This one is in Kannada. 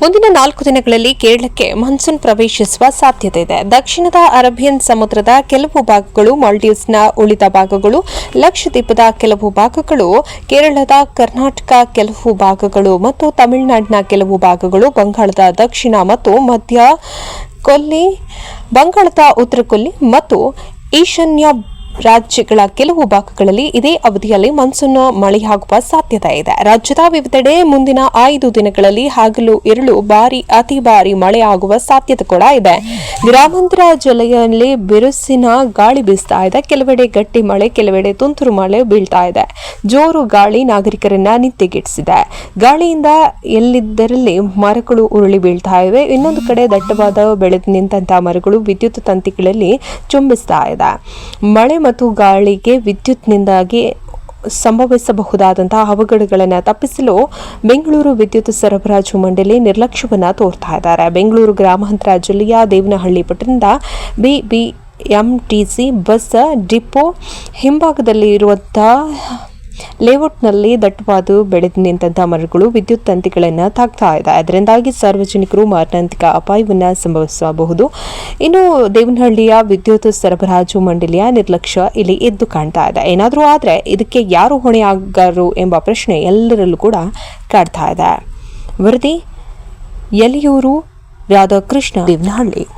ಮುಂದಿನ ನಾಲ್ಕು ದಿನಗಳಲ್ಲಿ ಕೇರಳಕ್ಕೆ ಮಾನ್ಸೂನ್ ಪ್ರವೇಶಿಸುವ ಸಾಧ್ಯತೆ ಇದೆ. ದಕ್ಷಿಣದ ಅರಬಿಯನ್ ಸಮುದ್ರದ ಕೆಲವು ಭಾಗಗಳು ಮಾಲ್ಡೀವ್ಸ್ನ ಉಳಿದ ಭಾಗಗಳು, ಲಕ್ಷದ್ವೀಪದ ಕೆಲವು ಭಾಗಗಳು, ಕೇರಳದ ಕರ್ನಾಟಕ ಕೆಲವು ಭಾಗಗಳು ಮತ್ತು ತಮಿಳುನಾಡಿನ ಕೆಲವು ಭಾಗಗಳು, ಬಂಗಾಳದ ದಕ್ಷಿಣ ಮತ್ತು ಮಧ್ಯ ಕೊಲ್ಲಿ, ಬಂಗಾಳದ ಉತ್ತರ ಕೊಲ್ಲಿ ಮತ್ತು ಈಶಾನ್ಯ ರಾಜ್ಯಗಳ ಕೆಲವು ಭಾಗಗಳಲ್ಲಿ ಇದೇ ಅವಧಿಯಲ್ಲಿ ಮಾನ್ಸೂನ್ ಮಳೆಯಾಗುವ ಸಾಧ್ಯತೆ ಇದೆ. ರಾಜ್ಯದ ವಿವಿಧೆಡೆ ಮುಂದಿನ ಐದು ದಿನಗಳಲ್ಲಿ ಹಗಲು ಇರಳು ಭಾರಿ, ಅತಿ ಭಾರಿ ಮಳೆಯಾಗುವ ಸಾಧ್ಯತೆ ಕೂಡ ಇದೆ. ಗ್ರಾಮಾಂತರ ಜಿಲ್ಲೆಯಲ್ಲಿ ಬಿರುಸಿನ ಗಾಳಿ ಬೀಸ್ತಾ ಇದೆ. ಕೆಲವೆಡೆ ಗಟ್ಟಿ ಮಳೆ, ಕೆಲವೆಡೆ ತುಂತುರು ಮಳೆ ಬೀಳ್ತಾ ಇದೆ. ಜೋರು ಗಾಳಿ ನಾಗರಿಕರನ್ನ ನಿದ್ದೆಗೆಡಿಸಿದೆ. ಗಾಳಿಯಿಂದ ಎಲ್ಲಿದ್ದರಲ್ಲಿ ಮರಗಳು ಉರುಳಿ ಬೀಳ್ತಾ ಇವೆ. ಇನ್ನೊಂದು ಕಡೆ ದಟ್ಟವಾದ ಬೆಳೆದು ನಿಂತಹ ಮರಗಳು ವಿದ್ಯುತ್ ತಂತಿಗಳಲ್ಲಿ ಚುಂಬಿಸ್ತಾ ಇದೆ. ಮಳೆ ಮತ್ತು ಗಾಳಿಗೆ ವಿದ್ಯುತ್ನಿಂದಾಗಿ ಸಂಭವಿಸಬಹುದಾದಂತಹ ಅವಘಡಗಳನ್ನು ತಪ್ಪಿಸಲು ಬೆಂಗಳೂರು ವಿದ್ಯುತ್ ಸರಬರಾಜು ಮಂಡಳಿ ನಿರ್ಲಕ್ಷ್ಯವನ್ನು ತೋರ್ತಾ ಇದ್ದಾರೆ. ಬೆಂಗಳೂರು ಗ್ರಾಮಾಂತರ ಜಿಲ್ಲೆಯ ದೇವನಹಳ್ಳಿ ಪಟ್ಟಣದ ಬಿಬಿಎಂಟಿಸಿ ಬಸ್ ಡಿಪೋ ಹಿಂಭಾಗದಲ್ಲಿ ಇರುವಂತಹ ಲೇಔಟ್ನಲ್ಲಿ ದಟ್ಟವಾದ ಬೆಳೆದು ನಿಂತಹ ಮರಗಳು ವಿದ್ಯುತ್ ತಂತಿಗಳನ್ನು ತಾಗ್ತಾ ಇದೆ. ಅದರಿಂದಾಗಿ ಸಾರ್ವಜನಿಕರು ಮಾರಣಾಂತಿಕ ಅಪಾಯವನ್ನು ಸಂಭವಿಸಬಹುದು. ಇನ್ನು ದೇವನಹಳ್ಳಿಯ ವಿದ್ಯುತ್ ಸರಬರಾಜು ಮಂಡಳಿಯ ನಿರ್ಲಕ್ಷ್ಯ ಇಲ್ಲಿ ಎದ್ದು ಕಾಣ್ತಾ ಇದೆ. ಏನಾದರೂ ಆದರೆ ಇದಕ್ಕೆ ಯಾರು ಹೊಣೆಯಾಗರು ಎಂಬ ಪ್ರಶ್ನೆ ಎಲ್ಲರಲ್ಲೂ ಕೂಡ ಕಾಡ್ತಾ ಇದೆ. ವರದಿ ಎಲಿಯೂರು ರಾಧಾಕೃಷ್ಣ, ದೇವನಹಳ್ಳಿ.